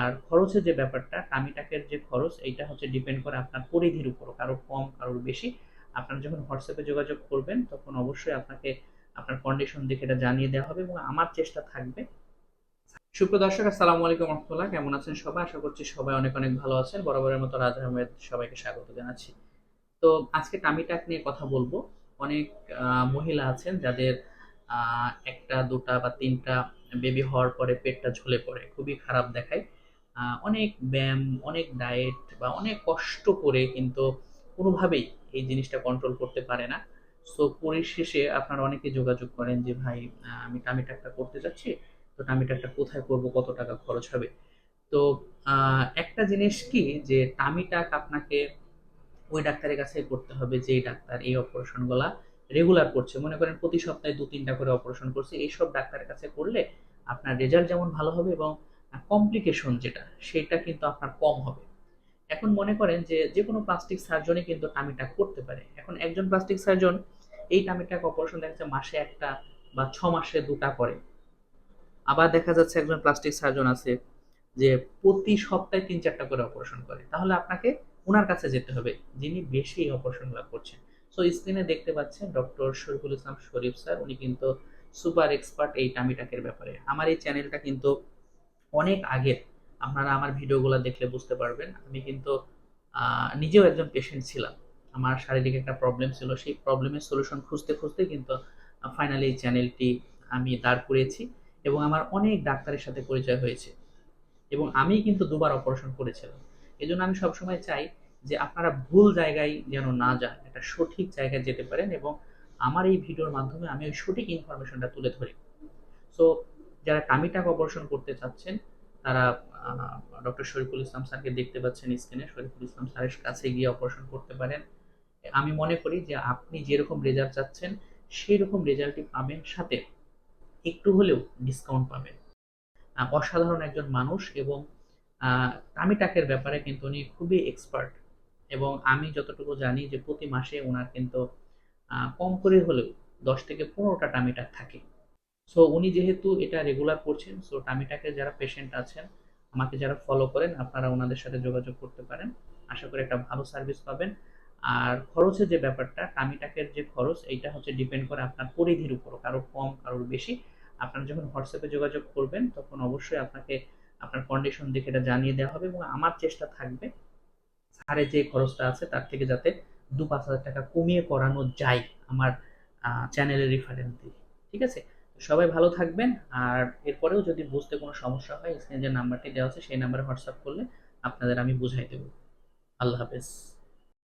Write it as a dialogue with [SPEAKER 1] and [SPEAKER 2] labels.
[SPEAKER 1] আর খরচের যে ব্যাপারটা টাকের যে খরচ, এইটা হচ্ছে ডিপেন্ড করে আপনার পরিধির উপর কারও কম, কারোর বেশি। আপনারা যখন হোয়াটসঅ্যাপে যোগাযোগ করবেন, তখন অবশ্যই আপনাকে আপনার কন্ডিশন দেখে এটা জানিয়ে দেওয়া হবে এবং আমার চেষ্টা থাকবে। সুপ্রিয় দর্শক, আসসালামু আলাইকুম রহমতুল্লাহ। কেমন আছেন সবাই? আশা করছি সবাই অনেক অনেক ভালো আছেন। বরাবরের মতো রাজ আহমেদ সবাইকে স্বাগত জানাচ্ছি। তো আজকে টামি টাক নিয়ে কথা বলব। অনেক মহিলা আছেন যাদের একটা, দুটা বা তিনটা বেবি হওয়ার পরে পেটটা ঝুলে পড়ে, খুবই খারাপ দেখায়। অনেক ব্যায়াম, অনেক ডায়েট বা অনেক কষ্ট করে কিন্তু কোনোভাবেই এই জিনিসটা কন্ট্রোল করতে পারে না। সো পরিশেষে আপনারা অনেকে যোগাযোগ করেন যে, ভাই আমি টামি টাকটা করতে যাচ্ছি, তো টামি টাকটা কোথায় করব, কত টাকা খরচ হবে? তো একটা জিনিস কি যে টামি টাক আপনাকে ওই ডাক্তারের কাছে করতে হবে যে ডাক্তার এই অপারেশনগুলা রেগুলার করছে। মনে করেন প্রতি সপ্তাহে দু তিনটা করে অপারেশন করছে। এইসব ডাক্তারের কাছে করলে আপনার রেজাল্ট যেমন ভালো হবে এবং কমপ্লিকেশন যেটা, সেটা কিন্তু আপনার কম হবে। এখন মনে করেন যে যে কোনো প্লাস্টিক সার্জনই কিন্তু টামিটাক করতে পারে। এখন একজন প্লাস্টিক সার্জন এই টামিটাক অপারেশন দেখা যাচ্ছে মাসে একটা বা ছ মাসে দুটা করে। আবার দেখা যাচ্ছে একজন প্লাস্টিক সার্জন আছে যে, প্রতি সপ্তাহে তিন চারটা করে অপারেশন করে। তাহলে আপনাকে ওনার কাছে যেতে হবে, যিনি বেশি অপারেশনগুলো করছেন। সো স্ক্রিনে দেখতে পাচ্ছেন ডক্টর শরীফুল ইসলাম শরীফ স্যার, উনি কিন্তু সুপার এক্সপার্ট এই টামিটাকের ব্যাপারে। আমার এই চ্যানেলটা কিন্তু অনেক আগে আপনারা আমার ভিডিওগুলো দেখলে বুঝতে পারবেন। আমি কিন্তু নিজেও একজন পেশেন্ট ছিলাম। আমার শারীরিক একটা প্রবলেম ছিল। সেই প্রবলেমের সলিউশন খুঁজতে খুঁজতে কিন্তু ফাইনালি এই চ্যানেলটি আমি দাঁড় করিয়েছি এবং আমার অনেক ডাক্তারের সাথে পরিচয় হয়েছে। এবং আমি কিন্তু দুবার অপারেশন করেছিলাম। এই জন্য আমি সবসময় চাই যে আপনারা ভুল জায়গায় যেন না যান, একটা সঠিক জায়গায় যেতে পারেন এবং আমার এই ভিডিওর মাধ্যমে আমি ওই সঠিক ইনফরমেশনটা তুলে ধরি। সো যারা টামিটাক অপারেশন করতে চাচ্ছেন, তারা ডক্টর শরীফুল ইসলাম স্যারকে দেখতে পাচ্ছেন স্ক্রিনে। শরীফুল ইসলাম স্যারের কাছে গিয়ে অপারেশন করতে পারেন। আমি মনে করি যে আপনি যেরকম রেজাল্ট চাচ্ছেন সেই রকম রেজাল্টই পাবেন, সাথে একটু হলেও ডিসকাউন্ট পাবেন। অসাধারণ একজন মানুষ এবং টামিটাকের ব্যাপারে কিন্তু উনি খুবই এক্সপার্ট এবং আমি যতটুকু জানি যে প্রতি মাসে ওনার কিন্তু কম করে হলেও দশ থেকে পনেরোটা টামিটাক থাকে। সো উনি যেহেতু এটা রেগুলার করছেন সো টামিটাকের যারা পেশেন্ট আছেন, আমাকে যারা ফলো করেন, আপনারা ওনাদের সাথে যোগাযোগ করতে পারেন। আশা করি একটা ভালো সার্ভিস পাবেন। আর খরচের যে ব্যাপারটা টামিটাকের যে খরচ, এইটা হচ্ছে ডিপেন্ড করে আপনার পরিধির উপর কারও কম, কারোর বেশি। আপনারা যখন হোয়াটসঅ্যাপে যোগাযোগ করবেন, তখন অবশ্যই আপনাকে আপনার কন্ডিশন দেখে এটা জানিয়ে দেওয়া হবে এবং আমার চেষ্টা থাকবে স্যারের যে খরচটা আছে, তার থেকে যাতে দু পাঁচ হাজার টাকা কমিয়ে করানো যায় আমার চ্যানেলের রেফারেন্স দিয়ে। ঠিক আছে? সবাই ভালো থাকবেন। আর এরপরেও যদি বুঝতে কোনো সমস্যা হয় স্ক্রিনে যে নাম্বারটি দেওয়া আছে, সেই নাম্বারে হোয়াটসঅ্যাপ করলে আপনাদের আমি বুঝাই দেব। আল্লাহ হাফেজ।